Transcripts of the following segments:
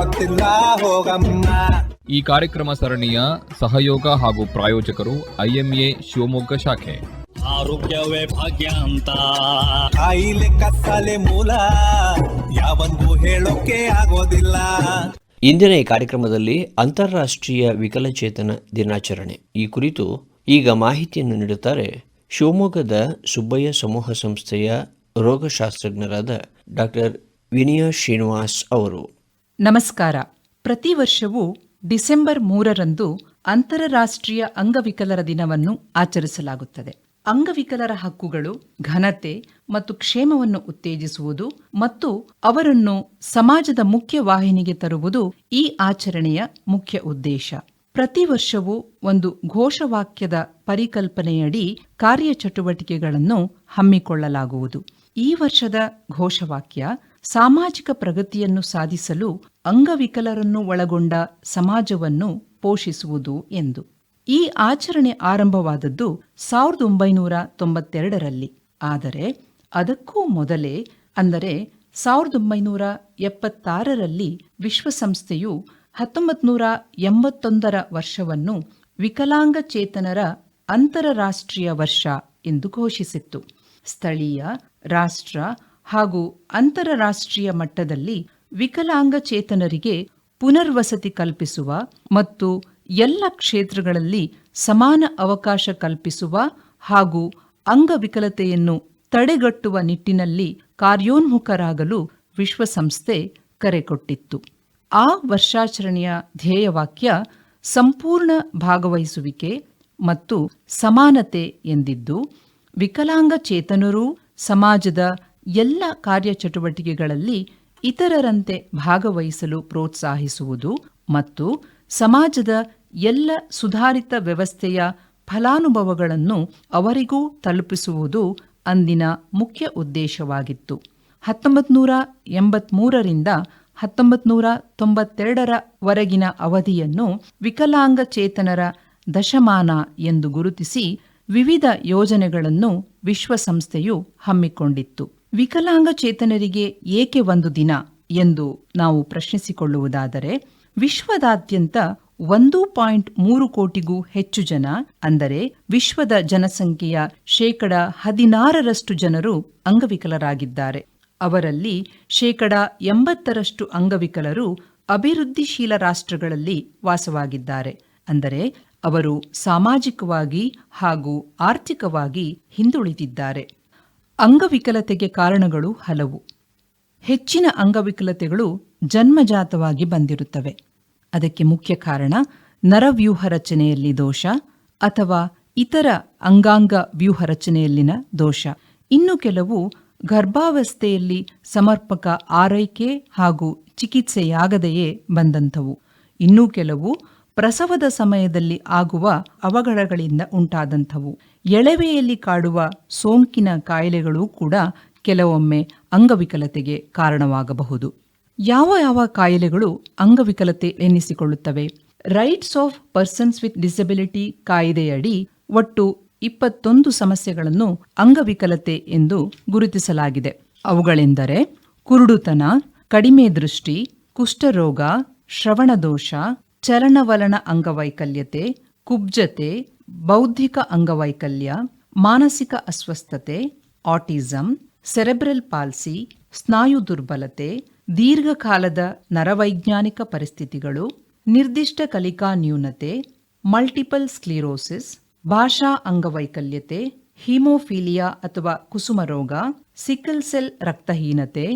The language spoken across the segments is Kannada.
ಗೊತ್ತಿಲ್ಲ ಹೋಗಮ್ಮ. ಈ ಕಾರ್ಯಕ್ರಮ ಸರಣಿಯ ಸಹಯೋಗ ಹಾಗೂ ಪ್ರಾಯೋಜಕರು ಐಎಂಎ ಶಿವಮೊಗ್ಗ ಶಾಖೆ. ಆರೋಗ್ಯವೇ ಭಾಗ್ಯ ಅಂತ. ಕಾಯಿಲೆ ಕತ್ತಲೆ ಮೂಲ ಯಾವಂದು ಹೇಳೋಕೆ ಆಗೋದಿಲ್ಲ. ಇಂದಿನ ಈ ಕಾರ್ಯಕ್ರಮದಲ್ಲಿ ಅಂತಾರಾಷ್ಟ್ರೀಯ ವಿಕಲಚೇತನ ದಿನಾಚರಣೆ. ಈ ಕುರಿತು ಈಗ ಮಾಹಿತಿಯನ್ನು ನೀಡುತ್ತಾರೆ ಶಿವಮೊಗ್ಗದ ಸುಬ್ಬಯ್ಯ ಸಮೂಹ ಸಂಸ್ಥೆಯ ರೋಗಶಾಸ್ತ್ರಜ್ಞರಾದ ಡಾಕ್ಟರ್ ವಿನಯ ಶ್ರೀನಿವಾಸ್ ಅವರು. ನಮಸ್ಕಾರ. ಪ್ರತಿ ವರ್ಷವೂ ಡಿಸೆಂಬರ್ ಮೂರರಂದು ಅಂತಾರಾಷ್ಟ್ರೀಯ ಅಂಗವಿಕಲರ ದಿನವನ್ನು ಆಚರಿಸಲಾಗುತ್ತದೆ. ಅಂಗವಿಕಲರ ಹಕ್ಕುಗಳು, ಘನತೆ ಮತ್ತು ಕ್ಷೇಮವನ್ನು ಉತ್ತೇಜಿಸುವುದು ಮತ್ತು ಅವರನ್ನು ಸಮಾಜದ ಮುಖ್ಯ ವಾಹಿನಿಗೆ ತರುವುದು ಈ ಆಚರಣೆಯ ಮುಖ್ಯ ಉದ್ದೇಶ. ಪ್ರತಿ ವರ್ಷವೂ ಒಂದು ಘೋಷವಾಕ್ಯದ ಪರಿಕಲ್ಪನೆಯಡಿ ಕಾರ್ಯಚಟುವಟಿಕೆಗಳನ್ನು ಹಮ್ಮಿಕೊಳ್ಳಲಾಗುವುದು. ಈ ವರ್ಷದ ಘೋಷವಾಕ್ಯ, ಸಾಮಾಜಿಕ ಪ್ರಗತಿಯನ್ನು ಸಾಧಿಸಲು ಅಂಗವಿಕಲರನ್ನು ಒಳಗೊಂಡ ಸಮಾಜವನ್ನು ಪೋಷಿಸುವುದು ಎಂದು. ಈ ಆಚರಣೆ ಆರಂಭವಾದದ್ದು ಸಾವಿರದ ಒಂಬೈನೂರ ತೊಂಬತ್ತೆರಡರಲ್ಲಿ. ಆದರೆ ಅದಕ್ಕೂ ಮೊದಲೇ, ಅಂದರೆ ಸಾವಿರದ ಒಂಬೈನೂರ ಎಪ್ಪತ್ತಾರರಲ್ಲಿ ವಿಶ್ವಸಂಸ್ಥೆಯು ಹತ್ತೊಂಬತ್ತು ನೂರ ಎಂಬತ್ತೊಂದರ ವರ್ಷವನ್ನು ವಿಕಲಾಂಗಚೇತನರ ಅಂತರರಾಷ್ಟ್ರೀಯ ವರ್ಷ ಎಂದು ಘೋಷಿಸಿತ್ತು. ಸ್ಥಳೀಯ, ರಾಷ್ಟ್ರ ಹಾಗೂ ಅಂತರರಾಷ್ಟ್ರೀಯ ಮಟ್ಟದಲ್ಲಿ ವಿಕಲಾಂಗಚೇತನರಿಗೆ ಪುನರ್ವಸತಿ ಕಲ್ಪಿಸುವ ಮತ್ತು ಎಲ್ಲ ಕ್ಷೇತ್ರಗಳಲ್ಲಿ ಸಮಾನ ಅವಕಾಶ ಕಲ್ಪಿಸುವ ಹಾಗೂ ಅಂಗವಿಕಲತೆಯನ್ನು ತಡೆಗಟ್ಟುವ ನಿಟ್ಟಿನಲ್ಲಿ ಕಾರ್ಯೋನ್ಮುಖರಾಗಲು ವಿಶ್ವಸಂಸ್ಥೆ ಕರೆಕೊಟ್ಟಿತ್ತು ಆ ವರ್ಷಾಚರಣೆಯ ಧ್ಯೇಯವಾಕ್ಯ ಸಂಪೂರ್ಣ ಭಾಗವಹಿಸುವಿಕೆ ಮತ್ತು ಸಮಾನತೆ ಎಂದಿದ್ದು ವಿಕಲಾಂಗಚೇತನರೂ ಸಮಾಜದ ಎಲ್ಲ ಕಾರ್ಯಚಟುವಟಿಕೆಗಳಲ್ಲಿ ಇತರರಂತೆ ಭಾಗವಹಿಸಲು ಪ್ರೋತ್ಸಾಹಿಸುವುದು ಮತ್ತು ಸಮಾಜದ ಎಲ್ಲ ಸುಧಾರಿತ ವ್ಯವಸ್ಥೆಯ ಫಲಾನುಭವಗಳನ್ನು ಅವರಿಗೂ ತಲುಪಿಸುವುದು ಅಂದಿನ ಮುಖ್ಯ ಉದ್ದೇಶವಾಗಿತ್ತು. ಹತ್ತೊಂಬತ್ತು ನೂರ ಎಂಬತ್ಮೂರರಿಂದ ಹತ್ತೊಂಬತ್ತು ನೂರ ತೊಂಬತ್ತೆರಡರ ವರೆಗಿನ ಅವಧಿಯನ್ನು ವಿಕಲಾಂಗಚೇತನರ ದಶಮಾನ ಎಂದು ಗುರುತಿಸಿ ವಿವಿಧ ಯೋಜನೆಗಳನ್ನು ವಿಶ್ವಸಂಸ್ಥೆಯು ಹಮ್ಮಿಕೊಂಡಿತ್ತು. ವಿಕಲಾಂಗಚೇತನರಿಗೆ ಏಕೆ ಒಂದು ದಿನ ಎಂದು ನಾವು ಪ್ರಶ್ನಿಸಿಕೊಳ್ಳುವುದಾದರೆ, ವಿಶ್ವದಾದ್ಯಂತ ಒಂದು ಪಾಯಿಂಟ್ ಮೂರು ಕೋಟಿಗೂ ಹೆಚ್ಚು ಜನ, ಅಂದರೆ ವಿಶ್ವದ ಜನಸಂಖ್ಯೆಯ ಶೇಕಡ ಹದಿನಾರರಷ್ಟು ಜನರು ಅಂಗವಿಕಲರಾಗಿದ್ದಾರೆ. ಅವರಲ್ಲಿ ಶೇಕಡ ಎಂಬತ್ತರಷ್ಟು ಅಂಗವಿಕಲರು ಅಭಿವೃದ್ಧಿಶೀಲ ರಾಷ್ಟ್ರಗಳಲ್ಲಿ ವಾಸವಾಗಿದ್ದಾರೆ. ಅಂದರೆ ಅವರು ಸಾಮಾಜಿಕವಾಗಿ ಹಾಗೂ ಆರ್ಥಿಕವಾಗಿ ಹಿಂದುಳಿದಿದ್ದಾರೆ. ಅಂಗವಿಕಲತೆಗೆ ಕಾರಣಗಳು ಹಲವು. ಹೆಚ್ಚಿನ ಅಂಗವಿಕಲತೆಗಳು ಜನ್ಮಜಾತವಾಗಿ ಬಂದಿರುತ್ತವೆ. ಅದಕ್ಕೆ ಮುಖ್ಯ ಕಾರಣ ನರವ್ಯೂಹ ರಚನೆಯಲ್ಲಿ ದೋಷ ಅಥವಾ ಇತರ ಅಂಗಾಂಗ ವ್ಯೂಹ ರಚನೆಯಲ್ಲಿನ ದೋಷ. ಇನ್ನು ಕೆಲವು ಗರ್ಭಾವಸ್ಥೆಯಲ್ಲಿ ಸಮರ್ಪಕ ಆರೈಕೆ ಹಾಗೂ ಚಿಕಿತ್ಸೆಯಾಗದೆಯೇ ಬಂದಂಥವು. ಇನ್ನೂ ಕೆಲವು ಪ್ರಸವದ ಸಮಯದಲ್ಲಿ ಆಗುವ ಅವಘಡಗಳಿಂದ ಉಂಟಾದಂಥವು. ಎಳವೆಯಲ್ಲಿ ಕಾಡುವ ಸೋಂಕಿನ ಕಾಯಿಲೆಗಳು ಕೂಡ ಕೆಲವೊಮ್ಮೆ ಅಂಗವಿಕಲತೆಗೆ ಕಾರಣವಾಗಬಹುದು. ಯಾವ ಯಾವ ಕಾಯಿಲೆಗಳು ಅಂಗವಿಕಲತೆ ಎನ್ನಿಸಿಕೊಳ್ಳುತ್ತವೆ? Rights of persons with disability ಕಾಯ್ದೆಯಡಿ ಒಟ್ಟು ಇಪ್ಪತ್ತೊಂದು ಸಮಸ್ಯೆಗಳನ್ನು ಅಂಗವಿಕಲತೆ ಎಂದು ಗುರುತಿಸಲಾಗಿದೆ. ಅವುಗಳೆಂದರೆ ಕುರುಡುತನ, ಕಡಿಮೆ ದೃಷ್ಟಿ, ಕುಷ್ಠರೋಗ, ಶ್ರವಣದೋಷ ಚಲನವಲನ ಅಂಗವೈಕಲ್ಯತೆ, ಕುಬ್ಜತೆ, ಬೌದ್ಧಿಕ ಅಂಗವೈಕಲ್ಯ, ಮಾನಸಿಕ ಅಸ್ವಸ್ಥತೆ, ಆಟಿಸಂ, ಸೆರೆಬ್ರಲ್ ಪಾಲ್ಸಿ, ಸ್ನಾಯು ದುರ್ಬಲತೆ, ದೀರ್ಘಕಾಲದ ನರವೈಜ್ಞಾನಿಕ ಪರಿಸ್ಥಿತಿಗಳು, ನಿರ್ದಿಷ್ಟ ಕಲಿಕಾ ನ್ಯೂನತೆ, ಮಲ್ಟಿಪಲ್ ಸ್ಕ್ಲಿರೋಸಿಸ್, ಭಾಷಾ ಅಂಗವೈಕಲ್ಯತೆ, ಹಿಮೋಫೀಲಿಯಾ ಅಥವಾ ಕುಸುಮ ರೋಗ, ಸಿಕಲ್ ಸೆಲ್ ರಕ್ತಹೀನತೆ,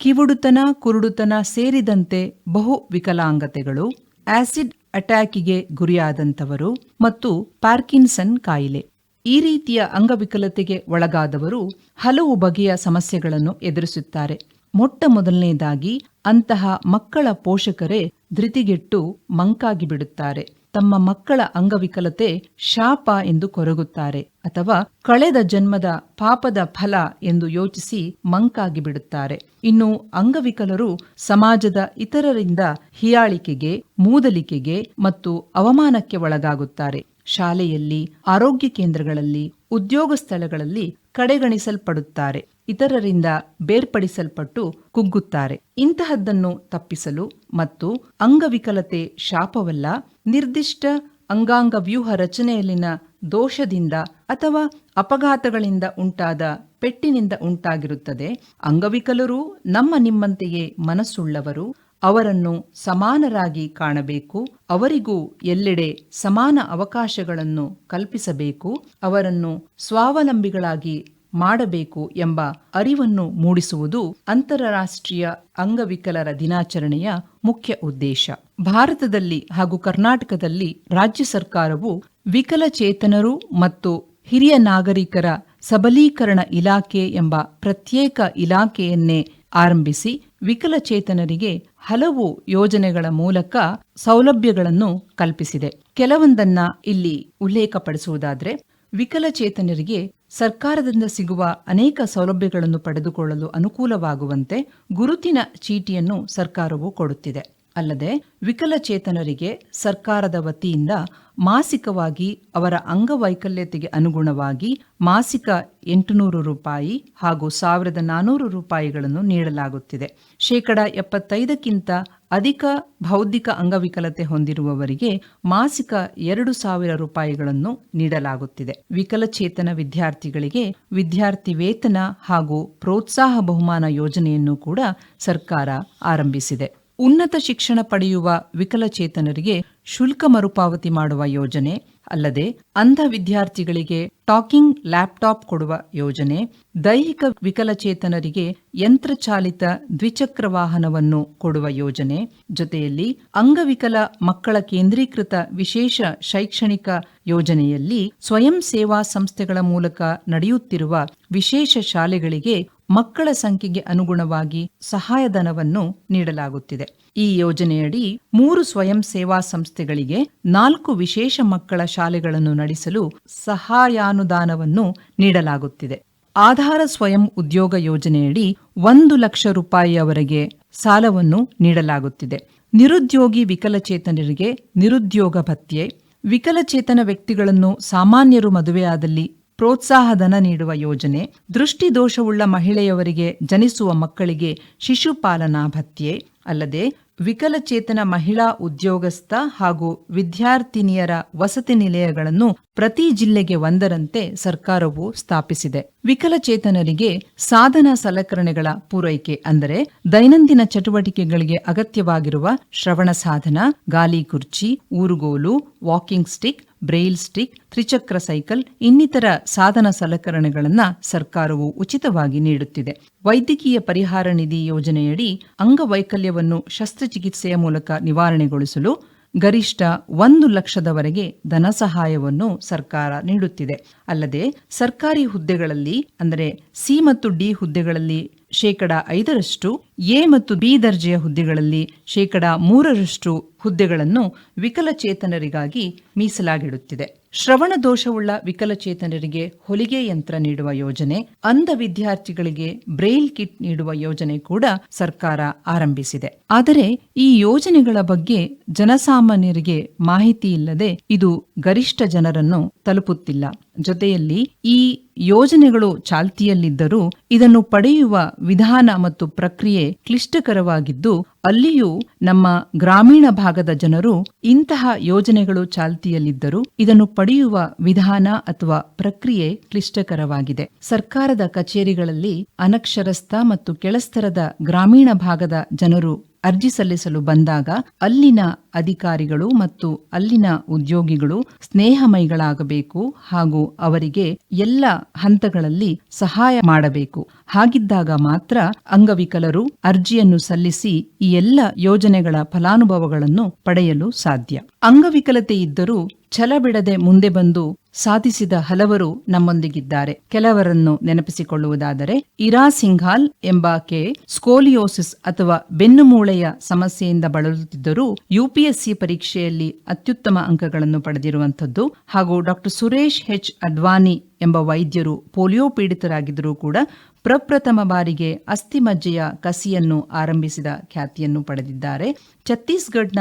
ಕಿವುಡುತನ ಕುರುಡುತನ ಸೇರಿದಂತೆ ಬಹು ವಿಕಲಾಂಗತೆಗಳು ಆಸಿಡ್ ಅಟ್ಯಾಕಿಗೆ ಗುರಿಯಾದಂಥವರು ಮತ್ತು ಪಾರ್ಕಿನ್ಸನ್ ಕಾಯಿಲೆ. ಈ ರೀತಿಯ ಅಂಗವಿಕಲತೆಗೆ ಒಳಗಾದವರು ಹಲವು ಬಗೆಯ ಸಮಸ್ಯೆಗಳನ್ನು ಎದುರಿಸುತ್ತಾರೆ. ಮೊಟ್ಟ ಮೊದಲನೇದಾಗಿ ಅಂತಹ ಮಕ್ಕಳ ಪೋಷಕರೇ ಧೃತಿಗೆಟ್ಟು ಮಂಕಾಗಿ ಬಿಡುತ್ತಾರೆ ತಮ್ಮ ಮಕ್ಕಳ ಅಂಗವಿಕಲತೆ ಶಾಪ ಎಂದು ಕೊರಗುತ್ತಾರೆ ಅಥವಾ ಕಳೆದ ಜನ್ಮದ ಪಾಪದ ಫಲ ಎಂದು ಯೋಚಿಸಿ ಮಂಕಾಗಿ ಬಿಡುತ್ತಾರೆ. ಇನ್ನು ಅಂಗವಿಕಲರು ಸಮಾಜದ ಇತರರಿಂದ ಹಿಯಾಳಿಕೆಗೆ, ಮೂದಲಿಕೆಗೆ ಮತ್ತು ಅವಮಾನಕ್ಕೆ ಒಳಗಾಗುತ್ತಾರೆ. ಶಾಲೆಯಲ್ಲಿ, ಆರೋಗ್ಯ ಕೇಂದ್ರಗಳಲ್ಲಿ, ಉದ್ಯೋಗ ಸ್ಥಳಗಳಲ್ಲಿ ಕಡೆಗಣಿಸಲ್ಪಡುತ್ತಾರೆ. ಇತರರಿಂದ ಬೇರ್ಪಡಿಸಲ್ಪಟ್ಟು ಕುಗ್ಗುತ್ತಾರೆ. ಇಂತಹದ್ದನ್ನು ತಪ್ಪಿಸಲು ಮತ್ತು ಅಂಗವಿಕಲತೆ ಶಾಪವಲ್ಲ, ನಿರ್ದಿಷ್ಟ ಅಂಗಾಂಗ ವ್ಯೂಹ ರಚನೆಯಲ್ಲಿನ ದೋಷದಿಂದ ಅಥವಾ ಅಪಘಾತಗಳಿಂದ ಉಂಟಾದ ಪೆಟ್ಟಿನಿಂದ ಉಂಟಾಗಿರುತ್ತದೆ. ಅಂಗವಿಕಲರು ನಮ್ಮ ನಿಮ್ಮಂತೆಯೇ ಮನಸ್ಸುಳ್ಳವರು, ಅವರನ್ನು ಸಮಾನರಾಗಿ ಕಾಣಬೇಕು, ಅವರಿಗೂ ಎಲ್ಲೆಡೆ ಸಮಾನ ಅವಕಾಶಗಳನ್ನು ಕಲ್ಪಿಸಬೇಕು, ಅವರನ್ನು ಸ್ವಾವಲಂಬಿಗಳಾಗಿ ಮಾಡಬೇಕು ಎಂಬ ಅರಿವನ್ನು ಮೂಡಿಸುವುದು ಅಂತಾರಾಷ್ಟ್ರೀಯ ಅಂಗವಿಕಲರ ದಿನಾಚರಣೆಯ ಮುಖ್ಯ ಉದ್ದೇಶ. ಭಾರತದಲ್ಲಿ ಹಾಗೂ ಕರ್ನಾಟಕದಲ್ಲಿ ರಾಜ್ಯ ಸರ್ಕಾರವು ವಿಕಲಚೇತನರು ಮತ್ತು ಹಿರಿಯ ನಾಗರಿಕರ ಸಬಲೀಕರಣ ಇಲಾಖೆ ಎಂಬ ಪ್ರತ್ಯೇಕ ಇಲಾಖೆಯನ್ನೇ ಆರಂಭಿಸಿ ವಿಕಲಚೇತನರಿಗೆ ಹಲವು ಯೋಜನೆಗಳ ಮೂಲಕ ಸೌಲಭ್ಯಗಳನ್ನು ಕಲ್ಪಿಸಿದೆ. ಕೆಲವೊಂದನ್ನ ಇಲ್ಲಿ ಉಲ್ಲೇಖಪಡಿಸುವುದಾದ್ರೆ ವಿಕಲಚೇತನರಿಗೆ ಸರ್ಕಾರದಿಂದ ಸಿಗುವ ಅನೇಕ ಸೌಲಭ್ಯಗಳನ್ನು ಪಡೆದುಕೊಳ್ಳಲು ಅನುಕೂಲವಾಗುವಂತೆ ಗುರುತಿನ ಚೀಟಿಯನ್ನು ಸರ್ಕಾರವು ಕೊಡುತ್ತಿದೆ. ಅಲ್ಲದೆ ವಿಕಲಚೇತನರಿಗೆ ಸರ್ಕಾರದ ವತಿಯಿಂದ ಮಾಸಿಕವಾಗಿ ಅವರ ಅಂಗವೈಕಲ್ಯತೆಗೆ ಅನುಗುಣವಾಗಿ ಮಾಸಿಕ ಎಂಟುನೂರು ರೂಪಾಯಿ ಹಾಗೂ ಸಾವಿರದ ನಾನೂರು ರೂಪಾಯಿಗಳನ್ನು ನೀಡಲಾಗುತ್ತಿದೆ. ಶೇಕಡ ಎಪ್ಪತ್ತೈದಕ್ಕಿಂತ ಅಧಿಕ ಬೌದ್ಧಿಕ ಅಂಗವಿಕಲತೆ ಹೊಂದಿರುವವರಿಗೆ ಮಾಸಿಕ ಎರಡು ಸಾವಿರ ರೂಪಾಯಿಗಳನ್ನು ನೀಡಲಾಗುತ್ತಿದೆ. ವಿಕಲಚೇತನ ವಿದ್ಯಾರ್ಥಿಗಳಿಗೆ ವಿದ್ಯಾರ್ಥಿ ವೇತನ ಹಾಗೂ ಪ್ರೋತ್ಸಾಹ ಬಹುಮಾನ ಯೋಜನೆಯನ್ನು ಕೂಡ ಸರ್ಕಾರ ಆರಂಭಿಸಿದೆ. ಉನ್ನತ ಶಿಕ್ಷಣ ಪಡೆಯುವ ವಿಕಲಚೇತನರಿಗೆ ಶುಲ್ಕ ಮರುಪಾವತಿ ಮಾಡುವ ಯೋಜನೆ ಅಲ್ಲದೆ ಅಂಧ ವಿದ್ಯಾರ್ಥಿಗಳಿಗೆ ಟಾಕಿಂಗ್ ಲ್ಯಾಪ್ಟಾಪ್ ಕೊಡುವ ಯೋಜನೆ, ದೈಹಿಕ ವಿಕಲಚೇತನರಿಗೆ ಯಂತ್ರಚಾಲಿತ ದ್ವಿಚಕ್ರ ವಾಹನವನ್ನು ಕೊಡುವ ಯೋಜನೆ, ಜೊತೆಯಲ್ಲಿ ಅಂಗವಿಕಲ ಮಕ್ಕಳ ಕೇಂದ್ರೀಕೃತ ವಿಶೇಷ ಶೈಕ್ಷಣಿಕ ಯೋಜನೆಯಲ್ಲಿ ಸ್ವಯಂ ಸೇವಾ ಸಂಸ್ಥೆಗಳ ಮೂಲಕ ನಡೆಯುತ್ತಿರುವ ವಿಶೇಷ ಶಾಲೆಗಳಿಗೆ ಮಕ್ಕಳ ಸಂಖ್ಯೆಗೆ ಅನುಗುಣವಾಗಿ ಸಹಾಯಧನವನ್ನು ನೀಡಲಾಗುತ್ತಿದೆ. ಈ ಯೋಜನೆಯಡಿ ಮೂರು ಸ್ವಯಂ ಸೇವಾ ಸಂಸ್ಥೆಗಳಿಗೆ ನಾಲ್ಕು ವಿಶೇಷ ಮಕ್ಕಳ ಶಾಲೆಗಳನ್ನು ನಡೆಸಲು ಸಹಾಯಾನುದಾನವನ್ನು ನೀಡಲಾಗುತ್ತಿದೆ. ಆಧಾರ ಸ್ವಯಂ ಉದ್ಯೋಗ ಯೋಜನೆಯಡಿ ಒಂದು ಲಕ್ಷ ರೂಪಾಯಿಯವರೆಗೆ ಸಾಲವನ್ನು ನೀಡಲಾಗುತ್ತಿದೆ. ನಿರುದ್ಯೋಗಿ ವಿಕಲಚೇತನರಿಗೆ ನಿರುದ್ಯೋಗ ಭತ್ಯೆ, ವಿಕಲಚೇತನ ವ್ಯಕ್ತಿಗಳನ್ನು ಸಾಮಾನ್ಯರು ಮದುವೆಯಾದಲ್ಲಿ ಪ್ರೋತ್ಸಾಹಧನ ನೀಡುವ ಯೋಜನೆ, ದೃಷ್ಟಿದೋಷವುಳ್ಳ ಮಹಿಳೆಯವರಿಗೆ ಜನಿಸುವ ಮಕ್ಕಳಿಗೆ ಶಿಶುಪಾಲನಾ ಭತ್ಯೆ, ಅಲ್ಲದೆ ವಿಕಲಚೇತನ ಮಹಿಳಾ ಉದ್ಯೋಗಸ್ಥ ಹಾಗೂ ವಿದ್ಯಾರ್ಥಿನಿಯರ ವಸತಿ ನಿಲಯಗಳನ್ನು ಪ್ರತಿ ಜಿಲ್ಲೆಗೆ ಒಂದರಂತೆ ಸರ್ಕಾರವು ಸ್ಥಾಪಿಸಿದೆ. ವಿಕಲಚೇತನರಿಗೆ ಸಾಧನ ಸಲಕರಣೆಗಳ ಪೂರೈಕೆ ಅಂದರೆ ದೈನಂದಿನ ಚಟುವಟಿಕೆಗಳಿಗೆ ಅಗತ್ಯವಾಗಿರುವ ಶ್ರವಣ ಸಾಧನ, ಗಾಲಿ ಕುರ್ಚಿ, ಊರುಗೋಲು, ವಾಕಿಂಗ್ ಸ್ಟಿಕ್ ಬ್ರೈಲ್ ಸ್ಟಿಕ್, ತ್ರಿಚಕ್ರ ಸೈಕಲ್, ಇನ್ನಿತರ ಸಾಧನ ಸಲಕರಣೆಗಳನ್ನು ಸರ್ಕಾರವು ಉಚಿತವಾಗಿ ನೀಡುತ್ತಿದೆ. ವೈದ್ಯಕೀಯ ಪರಿಹಾರ ನಿಧಿ ಯೋಜನೆಯಡಿ ಅಂಗವೈಕಲ್ಯವನ್ನು ಶಸ್ತ್ರಚಿಕಿತ್ಸೆಯ ಮೂಲಕ ನಿವಾರಣೆಗೊಳಿಸಲು ಗರಿಷ್ಠ ಒಂದು ಲಕ್ಷದವರೆಗೆ ಧನ ಸಹಾಯವನ್ನು ಸರ್ಕಾರ ನೀಡುತ್ತಿದೆ. ಅಲ್ಲದೆ ಸರ್ಕಾರಿ ಹುದ್ದೆಗಳಲ್ಲಿ, ಅಂದರೆ ಸಿ ಮತ್ತು ಡಿ ಹುದ್ದೆಗಳಲ್ಲಿ ಶೇಕಡ ಐದರಷ್ಟು, ಎ ಮತ್ತು ಬಿ ದರ್ಜೆಯ ಹುದ್ದೆಗಳಲ್ಲಿ ಶೇಕಡ ಮೂರರಷ್ಟು ಹುದ್ದೆಗಳನ್ನು ವಿಕಲಚೇತನರಿಗಾಗಿ ಮೀಸಲಾಗಿಡುತ್ತಿದೆ. ಶ್ರವಣ ದೋಷವುಳ್ಳ ವಿಕಲಚೇತನರಿಗೆ ಹೊಲಿಗೆ ಯಂತ್ರ ನೀಡುವ ಯೋಜನೆ, ಅಂಧ ವಿದ್ಯಾರ್ಥಿಗಳಿಗೆ ಬ್ರೈಲ್ ಕಿಟ್ ನೀಡುವ ಯೋಜನೆ ಕೂಡ ಸರ್ಕಾರ ಆರಂಭಿಸಿದೆ. ಆದರೆ ಈ ಯೋಜನೆಗಳ ಬಗ್ಗೆ ಜನಸಾಮಾನ್ಯರಿಗೆ ಮಾಹಿತಿ ಇಲ್ಲದೆ ಇದು ಗರಿಷ್ಠ ಜನರನ್ನು ತಲುಪುತ್ತಿಲ್ಲ. ಜೊತೆಯಲ್ಲಿ ಈ ಯೋಜನೆಗಳು ಚಾಲ್ತಿಯಲ್ಲಿದ್ದರೂ ಇದನ್ನು ಪಡೆಯುವ ವಿಧಾನ ಮತ್ತು ಪ್ರಕ್ರಿಯೆ ಕ್ಲಿಷ್ಟಕರವಾಗಿದ್ದು, ಅಲ್ಲಿಯೂ ನಮ್ಮ ಗ್ರಾಮೀಣ ಭಾಗದ ಜನರು ಇಂತಹ ಯೋಜನೆಗಳು ಚಾಲ್ತಿಯಲ್ಲಿದ್ದರೂ ಇದನ್ನು ಪಡೆಯುವ ವಿಧಾನ ಅಥವಾ ಪ್ರಕ್ರಿಯೆ ಕ್ಲಿಷ್ಟಕರವಾಗಿದೆ. ಸರ್ಕಾರದ ಕಚೇರಿಗಳಲ್ಲಿ ಅನಕ್ಷರಸ್ಥ ಮತ್ತು ಕೆಳಸ್ತರದ ಗ್ರಾಮೀಣ ಭಾಗದ ಜನರು ಅರ್ಜಿ ಸಲ್ಲಿಸಲು ಬಂದಾಗ ಅಲ್ಲಿನ ಅಧಿಕಾರಿಗಳು ಮತ್ತು ಅಲ್ಲಿನ ಉದ್ಯೋಗಿಗಳು ಸ್ನೇಹಮಯಿಗಳಾಗಬೇಕು ಹಾಗೂ ಅವರಿಗೆ ಎಲ್ಲ ಹಂತಗಳಲ್ಲಿ ಸಹಾಯ ಮಾಡಬೇಕು. ಹಾಗಿದ್ದಾಗ ಮಾತ್ರ ಅಂಗವಿಕಲರು ಅರ್ಜಿಯನ್ನು ಸಲ್ಲಿಸಿ ಈ ಎಲ್ಲ ಯೋಜನೆಗಳ ಫಲಾನುಭವಗಳನ್ನು ಪಡೆಯಲು ಸಾಧ್ಯ. ಅಂಗವಿಕಲತೆ ಇದ್ದರೂ ಛಲ ಬಿಡದೆ ಮುಂದೆ ಬಂದು ಸಾಧಿಸಿದ ಹಲವರು ನಮ್ಮೊಂದಿಗಿದ್ದಾರೆ. ಕೆಲವರನ್ನು ನೆನಪಿಸಿಕೊಳ್ಳುವುದಾದರೆ, ಇರಾ ಸಿಂಘಾಲ್ ಎಂಬಾಕೆ ಸ್ಕೋಲಿಯೋಸಿಸ್ ಅಥವಾ ಬೆನ್ನುಮೂಳೆಯ ಸಮಸ್ಯೆಯಿಂದ ಬಳಲುತ್ತಿದ್ದರೂ, ಯುಪಿಎಸ್ಸಿ ಪರೀಕ್ಷೆಯಲ್ಲಿ ಅತ್ಯುತ್ತಮ ಅಂಕಗಳನ್ನು ಪಡೆದಿರುವಂಥದ್ದು ಹಾಗೂ ಡಾಕ್ಟರ್ ಸುರೇಶ್ ಹೆಚ್ ಅಡ್ವಾನಿ ಎಂಬ ವೈದ್ಯರು ಪೋಲಿಯೋ ಪೀಡಿತರಾಗಿದ್ದರೂ ಕೂಡ ಪ್ರಪ್ರಥಮ ಬಾರಿಗೆ ಅಸ್ಥಿಮಜ್ಜೆಯ ಕಸಿಯನ್ನು ಆರಂಭಿಸಿದ ಖ್ಯಾತಿಯನ್ನು ಪಡೆದಿದ್ದಾರೆ. ಛತ್ತೀಸ್ಗಢನ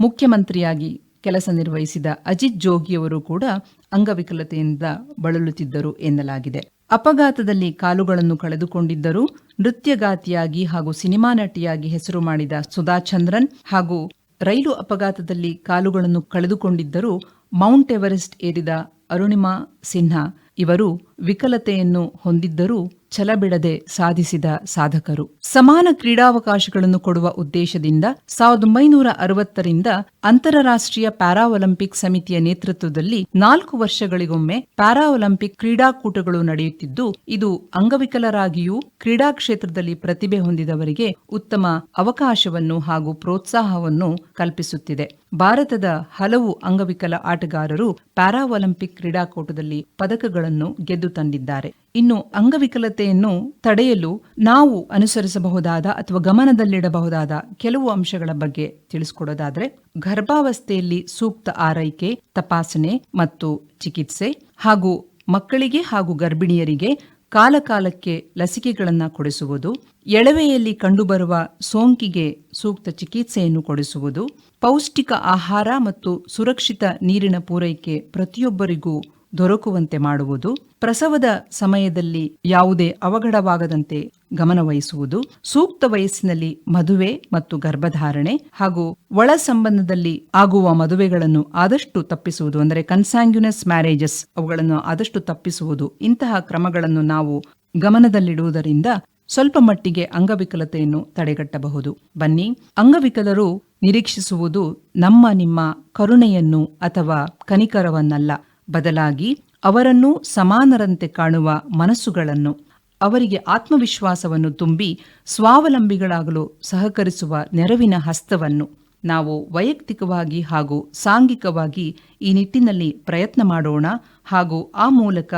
ಮುಖ್ಯಮಂತ್ರಿಯಾಗಿ ಕೆಲಸ ನಿರ್ವಹಿಸಿದ ಅಜಿತ್ ಜೋಗಿಯವರು ಕೂಡ ಅಂಗವಿಕಲತೆಯಿಂದ ಬಳಲುತ್ತಿದ್ದರು ಎನ್ನಲಾಗಿದೆ. ಅಪಘಾತದಲ್ಲಿ ಕಾಲುಗಳನ್ನು ಕಳೆದುಕೊಂಡಿದ್ದರು ನೃತ್ಯಗಾತಿಯಾಗಿ ಹಾಗೂ ಸಿನಿಮಾ ನಟಿಯಾಗಿ ಹೆಸರು ಮಾಡಿದ ಸುಧಾ ಚಂದ್ರನ್ ಹಾಗೂ ರೈಲು ಅಪಘಾತದಲ್ಲಿ ಕಾಲುಗಳನ್ನು ಕಳೆದುಕೊಂಡಿದ್ದರು ಮೌಂಟ್ ಎವರೆಸ್ಟ್ ಏರಿದ ಅರುಣಿಮಾ ಸಿನ್ಹಾ ಇವರು ವಿಕಲತೆಯನ್ನು ಹೊಂದಿದ್ದರೂ ಛಲಬಿಡದೆ ಸಾಧಿಸಿದ ಸಾಧಕರು. ಸಮಾನ ಕ್ರೀಡಾವಕಾಶಗಳನ್ನು ಕೊಡುವ ಉದ್ದೇಶದಿಂದ ಸಾವಿರದ ಒಂಬೈನೂರ ಅರವತ್ತರಿಂದ ಅಂತಾರಾಷ್ಟ್ರೀಯ ಪ್ಯಾರಾ ಒಲಿಂಪಿಕ್ ಸಮಿತಿಯ ನೇತೃತ್ವದಲ್ಲಿ ನಾಲ್ಕು ವರ್ಷಗಳಿಗೊಮ್ಮೆ ಪ್ಯಾರಾ ಒಲಿಂಪಿಕ್ ಕ್ರೀಡಾಕೂಟಗಳು ನಡೆಯುತ್ತಿದ್ದು, ಇದು ಅಂಗವಿಕಲರಾಗಿಯೂ ಕ್ರೀಡಾ ಕ್ಷೇತ್ರದಲ್ಲಿ ಪ್ರತಿಭೆ ಹೊಂದಿದವರಿಗೆ ಉತ್ತಮ ಅವಕಾಶವನ್ನು ಹಾಗೂ ಪ್ರೋತ್ಸಾಹವನ್ನು ಕಲ್ಪಿಸುತ್ತಿದೆ. ಭಾರತದ ಹಲವು ಅಂಗವಿಕಲ ಆಟಗಾರರು ಪ್ಯಾರಾ ಒಲಿಂಪಿಕ್ ಕ್ರೀಡಾಕೂಟದಲ್ಲಿ ಪದಕಗಳನ್ನು ಗೆದ್ದು ತಂದಿದ್ದಾರೆ. ಇನ್ನು ಅಂಗವಿಕಲತೆಯನ್ನು ತಡೆಯಲು ನಾವು ಅನುಸರಿಸಬಹುದಾದ ಅಥವಾ ಗಮನದಲ್ಲಿಡಬಹುದಾದ ಕೆಲವು ಅಂಶಗಳ ಬಗ್ಗೆ ತಿಳಿಸ್ಕೊಡೋದಾದ್ರೆ, ಗರ್ಭಾವಸ್ಥೆಯಲ್ಲಿ ಸೂಕ್ತ ಆರೈಕೆ, ತಪಾಸಣೆ ಮತ್ತು ಚಿಕಿತ್ಸೆ ಹಾಗೂ ಮಕ್ಕಳಿಗೆ ಹಾಗೂ ಗರ್ಭಿಣಿಯರಿಗೆ ಕಾಲಕಾಲಕ್ಕೆ ಲಸಿಕೆಗಳನ್ನು ಕೊಡಿಸುವುದು, ಎಳವೆಯಲ್ಲಿ ಕಂಡುಬರುವ ಸೋಂಕಿಗೆ ಸೂಕ್ತ ಚಿಕಿತ್ಸೆಯನ್ನು ಕೊಡಿಸುವುದು, ಪೌಷ್ಟಿಕ ಆಹಾರ ಮತ್ತು ಸುರಕ್ಷಿತ ನೀರಿನ ಪೂರೈಕೆ ಪ್ರತಿಯೊಬ್ಬರಿಗೂ ದೊರಕುವಂತೆ ಮಾಡುವುದು, ಪ್ರಸವದ ಸಮಯದಲ್ಲಿ ಯಾವುದೇ ಅವಘಡವಾಗದಂತೆ ಗಮನವಹಿಸುವುದು, ಸೂಕ್ತ ವಯಸ್ಸಿನಲ್ಲಿ ಮದುವೆ ಮತ್ತು ಗರ್ಭಧಾರಣೆ ಹಾಗೂ ಒಳ ಸಂಬಂಧದಲ್ಲಿ ಆಗುವ ಮದುವೆಗಳನ್ನು ಆದಷ್ಟು ತಪ್ಪಿಸುವುದು, ಅಂದರೆ ಕನ್ಸಾಂಗ್ಯುನಸ್ ಮ್ಯಾರೇಜಸ್ ಅವುಗಳನ್ನು ಆದಷ್ಟು ತಪ್ಪಿಸುವುದು, ಇಂತಹ ಕ್ರಮಗಳನ್ನು ನಾವು ಗಮನದಲ್ಲಿಡುವುದರಿಂದ ಸ್ವಲ್ಪ ಮಟ್ಟಿಗೆ ಅಂಗವಿಕಲತೆಯನ್ನು ತಡೆಗಟ್ಟಬಹುದು. ಬನ್ನಿ, ಅಂಗವಿಕಲರು ನಿರೀಕ್ಷಿಸುವುದು ನಮ್ಮ ನಿಮ್ಮ ಕರುಣೆಯನ್ನು ಅಥವಾ ಕನಿಕರವನ್ನಲ್ಲ. ಬದಲಾಗಿ ಅವರನ್ನು ಸಮಾನರಂತೆ ಕಾಣುವ ಮನಸ್ಸುಗಳನ್ನು, ಅವರಿಗೆ ಆತ್ಮವಿಶ್ವಾಸವನ್ನು ತುಂಬಿ ಸ್ವಾವಲಂಬಿಗಳಾಗಲು ಸಹಕರಿಸುವ ನೆರವಿನ ಹಸ್ತವನ್ನು ನಾವು ವೈಯಕ್ತಿಕವಾಗಿ ಹಾಗೂ ಸಾಂಘಿಕವಾಗಿ ಈ ನಿಟ್ಟಿನಲ್ಲಿ ಪ್ರಯತ್ನ ಮಾಡೋಣ ಹಾಗೂ ಆ ಮೂಲಕ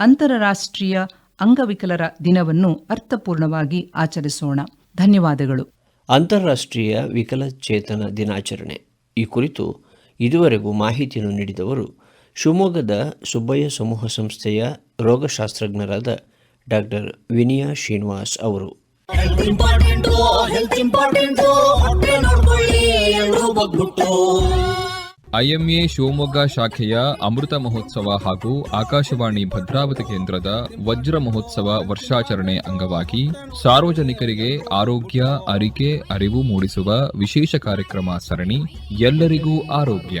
ಅಂತಾರಾಷ್ಟ್ರೀಯ ಅಂಗವಿಕಲರ ದಿನವನ್ನು ಅರ್ಥಪೂರ್ಣವಾಗಿ ಆಚರಿಸೋಣ. ಧನ್ಯವಾದಗಳು. ಅಂತಾರಾಷ್ಟ್ರೀಯ ವಿಕಲಚೇತನ ದಿನಾಚರಣೆ. ಈ ಕುರಿತು ಇದುವರೆಗೂ ಮಾಹಿತಿಯನ್ನು ನೀಡಿದವರು ಶಿವಮೊಗ್ಗದ ಸುಬ್ಬಯ್ಯ ಸಮೂಹ ಸಂಸ್ಥೆಯ ರೋಗಶಾಸ್ತ್ರಜ್ಞರಾದ ಡಾಕ್ಟರ್ ವಿನಿಯಾ ಶ್ರೀನಿವಾಸ್ ಅವರು. ಎಲ್ರೂ ಬಗ್ಬಿಟ್ಟು. ಐಎಂಎ ಶಿವಮೊಗ್ಗ ಶಾಖೆಯ ಅಮೃತ ಮಹೋತ್ಸವ ಹಾಗೂ ಆಕಾಶವಾಣಿ ಭದ್ರಾವತಿ ಕೇಂದ್ರದ ವಜ್ರ ಮಹೋತ್ಸವ ವರ್ಷಾಚರಣೆ ಅಂಗವಾಗಿ ಸಾರ್ವಜನಿಕರಿಗೆ ಆರೋಗ್ಯ ಅರಿಕೆ ಅರಿವು ಮೂಡಿಸುವ ವಿಶೇಷ ಕಾರ್ಯಕ್ರಮ ಸರಣಿ ಎಲ್ಲರಿಗೂ ಆರೋಗ್ಯ.